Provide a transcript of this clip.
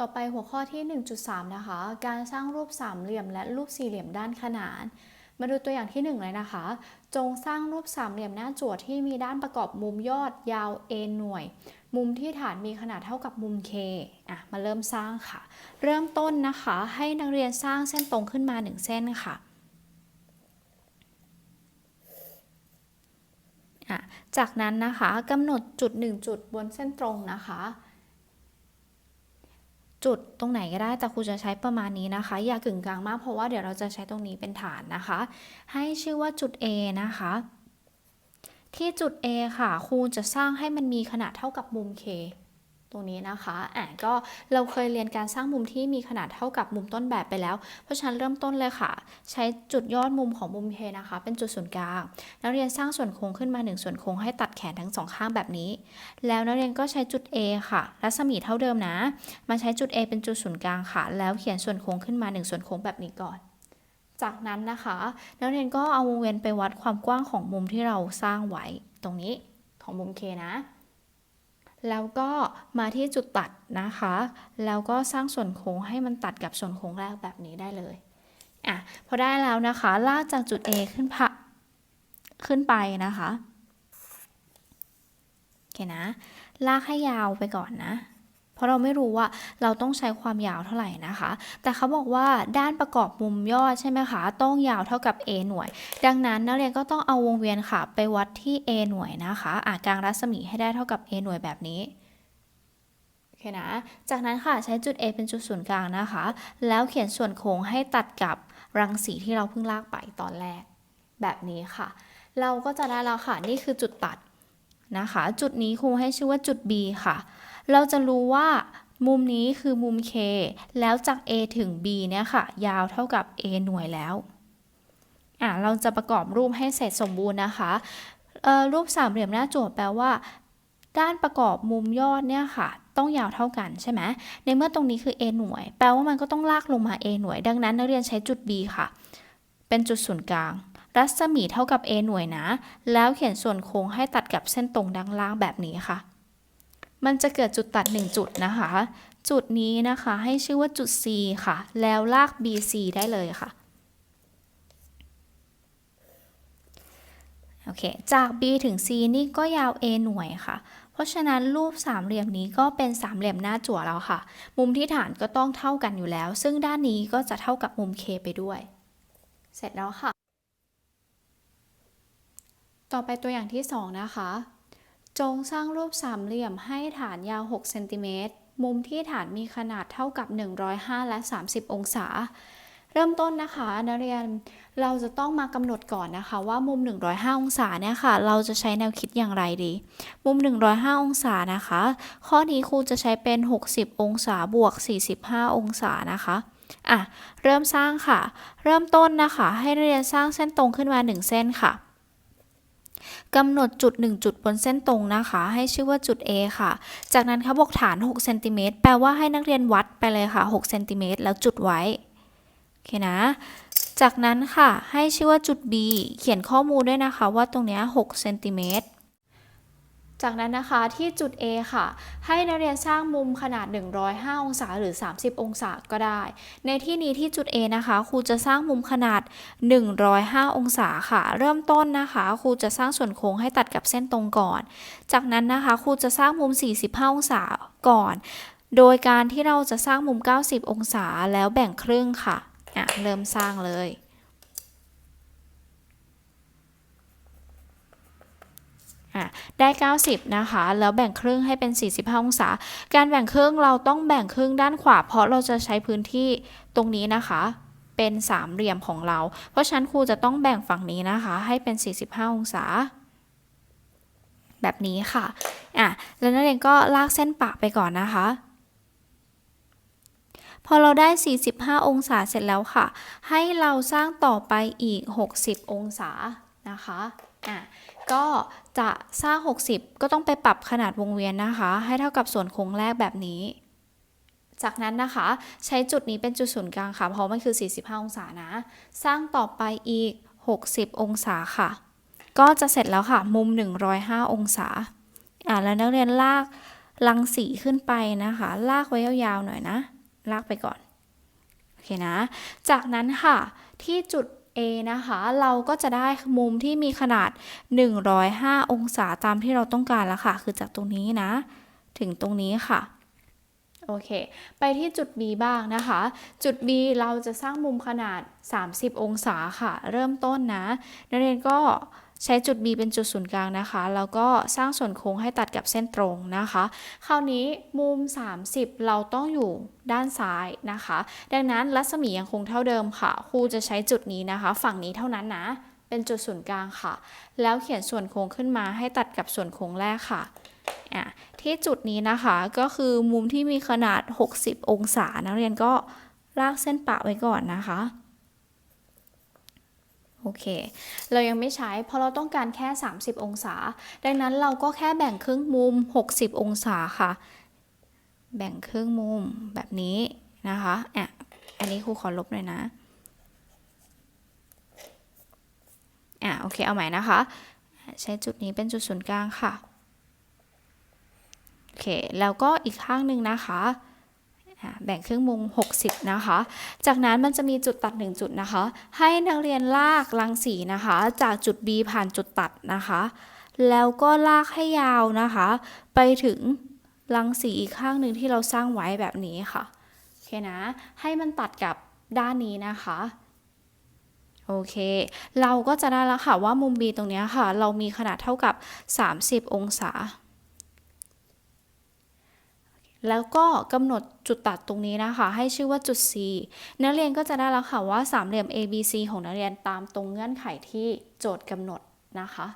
ต่อไปหัวข้อที่ 1.3 นะคะ การสร้างรูปสามเหลี่ยมและรูปสี่เหลี่ยมด้านขนาน มาดูตัวอย่างที่ 1 เลยนะคะ จงสร้างรูปสามเหลี่ยมหน้าจั่วที่มีด้านประกอบมุมยอดยาว a หน่วย มุมที่ฐานมีขนาดเท่ากับมุม k อะ มาเริ่มสร้างค่ะ เริ่มต้นนะคะ ให้นักเรียนสร้างเส้นตรงขึ้นมา 1 เส้นค่ะอะจากนั้นนะคะกำหนดจุด 1 จุดบนเส้นตรงนะคะ จุดตรงไหนก็ได้แต่ครูจะใช้ประมาณนี้นะคะ อย่ากึ่งกลางมากเพราะว่าเดี๋ยวเราจะใช้ตรงนี้เป็นฐานนะคะ ให้ชื่อว่าจุด A นะคะ ที่จุด A ค่ะครูจะสร้างให้มันมีขนาดเท่ากับมุม K ตรงนี้นะคะอะก็เราเคยเรียนการสร้างมุมที่มีขนาดเท่ากับมุมต้นแบบไปแล้ว เพราะฉะนั้นเริ่มต้นเลยค่ะ ใช้จุดยอดมุมของมุม K นะคะ เป็นจุดศูนย์กลาง นักเรียนสร้างส่วนโค้งขึ้นมา 1 ส่วนโค้งให้ตัดแขนทั้งสองข้างแบบนี้ แล้วนักเรียนก็ใช้จุด A ค่ะ รัศมีเท่าเดิมนะ มาใช้จุด A เป็นจุดศูนย์กลางค่ะ แล้วเขียนส่วนโค้งขึ้นมา 1 ส่วนโค้งแบบนี้ก่อนจากนั้นนะคะนักเรียนก็เอาวงเวียนไปวัดความกว้างของมุมที่เราสร้างไว้ตรงนี้ของมุม K นะ แล้วก็มาที่จุดตัดนะคะ แล้วก็สร้างส่วนโค้งให้มันตัดกับส่วนโค้งแรกแบบนี้ได้เลยอะพอได้แล้วนะคะลากจากจุด A ขึ้นพะขึ้นไปนะคะโอเคนะ ลากให้ยาวไปก่อนนะ เพราะเราไม่รู้ว่าเราต้องใช้ความยาวเท่าไหร่นะคะ แต่เขาบอกว่าด้านประกอบมุมยอดใช่ไหมคะ ต้องยาวเท่ากับ a หน่วย ดังนั้นนักเรียนก็ต้องเอาวงเวียนค่ะ ไปวัดที่ a หน่วยนะคะอ่ากลางรัศมีให้ได้เท่ากับ a หน่วยแบบนี้โอเคนะ จากนั้นค่ะใช้จุด A เป็นจุดศูนย์กลางนะคะ แล้วเขียนส่วนโค้งให้ตัดกับรังสีที่เราเพิ่งลากไปตอนแรก แบบนี้ค่ะ เราก็จะได้แล้วค่ะ นี่คือจุดตัดนะคะ จุดนี้ครูให้ชื่อว่าจุด B ค่ะ เราจะรู้ว่ามุมนี้คือมุม K แล้วจาก A ถึง B เนี่ยค่ะ ยาวเท่ากับ A หน่วยแล้วอะเราจะประกอบรูปให้เสร็จสมบูรณ์นะคะ รูปสามเหลี่ยมหน้าจั่วแปลว่า ด้านประกอบมุมยอดเนี่ยค่ะ ต้องยาวเท่ากันใช่ไหมในเมื่อตรงนี้คือ A หน่วย แปลว่ามันก็ต้องลากลงมา A หน่วย ดังนั้นนักเรียนใช้จุด B ค่ะ เป็นจุดศูนย์กลาง รัศมีเท่ากับ A หน่วยนะ แล้วเขียนส่วนโค้งให้ตัดกับเส้นตรงด้านล่างแบบนี้ค่ะ มันจะเกิดจุดตัด 1 จุดนะคะ จุดนี้นะคะให้ชื่อว่าจุด C ค่ะ แล้วลาก BC ได้เลยค่ะ โอเค จาก B ถึง C นี่ก็ยาว A หน่วยค่ะ เพราะฉะนั้นรูปสามเหลี่ยมนี้ก็เป็นสามเหลี่ยมหน้าจั่วแล้วค่ะ มุมที่ฐานก็ต้องเท่ากันอยู่แล้ว ซึ่งด้านนี้ก็จะเท่ากับมุม K ไปด้วย เสร็จแล้วค่ะ ต่อไปตัวอย่างที่ 2 นะคะ จงสร้างรูปสามเหลี่ยมให้ฐานยาว 6 เซนติเมตร มุมที่ฐานมีขนาดเท่ากับ 105 และ 30 องศา เริ่มต้นนะคะนักเรียน เราจะต้องมากำหนดก่อนนะคะว่ามุม 105 องศาเนี่ยค่ะ เราจะใช้แนวคิดอย่างไรดี มุม 105 องศานะคะ ข้อนี้ครูจะใช้เป็น 60 องศาบวก 45 องศานะคะอะเริ่มสร้างค่ะ เริ่มต้นนะคะ ให้นักเรียนสร้างเส้นตรงขึ้นมา 1 เส้นค่ะ กำหนดจุด 1 จุดบนเส้นตรงนะคะ ให้ชื่อว่าจุด A ค่ะ จากนั้นเขาบอกฐาน6เซนติเมตรแปลว่าให้นักเรียนวัดไปเลยค่ะ6เซนติเมตรแล้วจุดไว้ โอเคนะ จากนั้นค่ะให้ชื่อว่าจุด B เขียนข้อมูลด้วยนะคะว่าตรงเนี้ย6เซนติเมตร จากนั้นนะคะที่จุด A ค่ะ ให้นักเรียนสร้างมุมขนาด 105 องศาหรือ 30 องศาก็ได้ ในที่นี้ที่จุด A นะคะครูจะสร้างมุมขนาด 105 องศาค่ะ เริ่มต้นนะคะครูจะสร้างส่วนโค้งให้ตัดกับเส้นตรงก่อน จากนั้นนะคะครูจะสร้างมุม 45 องศาก่อน โดยการที่เราจะสร้างมุม 90 องศาแล้วแบ่งครึ่งค่ะอะ เริ่มสร้างเลยอะ ได้ 90 นะคะ แล้วแบ่งครึ่งให้เป็น 45 องศา การแบ่งครึ่งเราต้องแบ่งครึ่งด้านขวา เพราะเราจะใช้พื้นที่ตรงนี้นะคะ เป็นสามเหลี่ยมของเรา เพราะฉะนั้นครูจะต้องแบ่งฝั่งนี้นะคะ ให้เป็น 45 องศา แบบนี้ค่ะ อะ แล้วนักเรียนก็ลากเส้นปะไปก่อนนะคะ พอเราได้ 45 องศาเสร็จแล้วค่ะ ให้เราสร้างต่อไปอีก 60 องศานะคะ อะก็จะสร้าง 60 ก็ต้องไปปรับขนาดวงเวียนนะคะ ให้เท่ากับส่วนโค้งแรกแบบนี้ จากนั้นนะคะ ใช้จุดนี้เป็นจุดศูนย์กลางค่ะ เพราะมันคือ 45 องศานะ สร้างต่อไปอีก 60 องศาค่ะ ก็จะเสร็จแล้วค่ะ มุม 105 องศา อะแล้วนักเรียนลากรังสีขึ้นไปนะคะ ลากไว้ยาวๆหน่อยนะ ลากไปก่อน โอเคนะ จากนั้นค่ะ ที่จุด A นะคะ เราก็จะได้มุมที่มีขนาด 105 องศาตามที่เราต้องการแล้วค่ะ คือจากตรงนี้นะ ถึงตรงนี้ค่ะโอเค ไปที่จุด B บ้างนะคะ จุด B เราจะสร้างมุมขนาด 30 องศาค่ะ เริ่มต้นนะ นักเรียนก็ ใช้จุด B เป็นจุดศูนย์กลางนะคะ แล้วก็สร้างส่วนโค้งให้ตัดกับเส้นตรงนะคะ คราวนี้มุม 30 เราต้องอยู่ด้านซ้ายนะคะ ดังนั้นรัศมียังคงเท่าเดิมค่ะ ครูจะใช้จุดนี้นะคะ ฝั่งนี้เท่านั้นนะ เป็นจุดศูนย์กลางค่ะ แล้วเขียนส่วนโค้งขึ้นมาให้ตัดกับส่วนโค้งแรกค่ะอะที่จุดนี้นะคะก็คือมุมที่มีขนาด 60 องศา นักเรียนก็ลากเส้นปะไว้ก่อนนะคะ โอเค เรายังไม่ใช้เพราะเราต้องการแค่ 30 องศา ดังนั้นเราก็แค่แบ่งครึ่งมุม 60 องศาค่ะ แบ่งครึ่งมุมแบบนี้นะคะอะอันนี้ครูขอลบหน่อยนะอะโอเคเอาใหม่นะคะ ใช้จุดนี้เป็นจุดศูนย์กลางค่ะ โอเค แล้วก็อีกข้างหนึ่งนะคะอะ แบ่งครึ่งมุม 60 นะคะ จากนั้นมันจะมีจุดตัด 1 จุดนะคะ ให้นักเรียนลากรังสีนะคะ จากจุด B ผ่านจุดตัดนะคะ แล้วก็ลากให้ยาวนะคะ ไปถึงรังสีอีกข้างหนึ่งที่เราสร้างไว้แบบนี้ค่ะ โอเคนะ ให้มันตัดกับด้านนี้นะคะ โอเค เราก็จะได้แล้วค่ะว่ามุม B ตรงนี้ค่ะ เรามีขนาดเท่ากับ 30 องศา แล้วก็กำหนดจุดตัดตรงนี้นะคะ ให้ชื่อว่าจุด C นักเรียนก็จะได้แล้วค่ะว่าสามเหลี่ยม ABC ของนักเรียนตามตรงเงื่อนไขที่โจทย์กำหนดนะคะ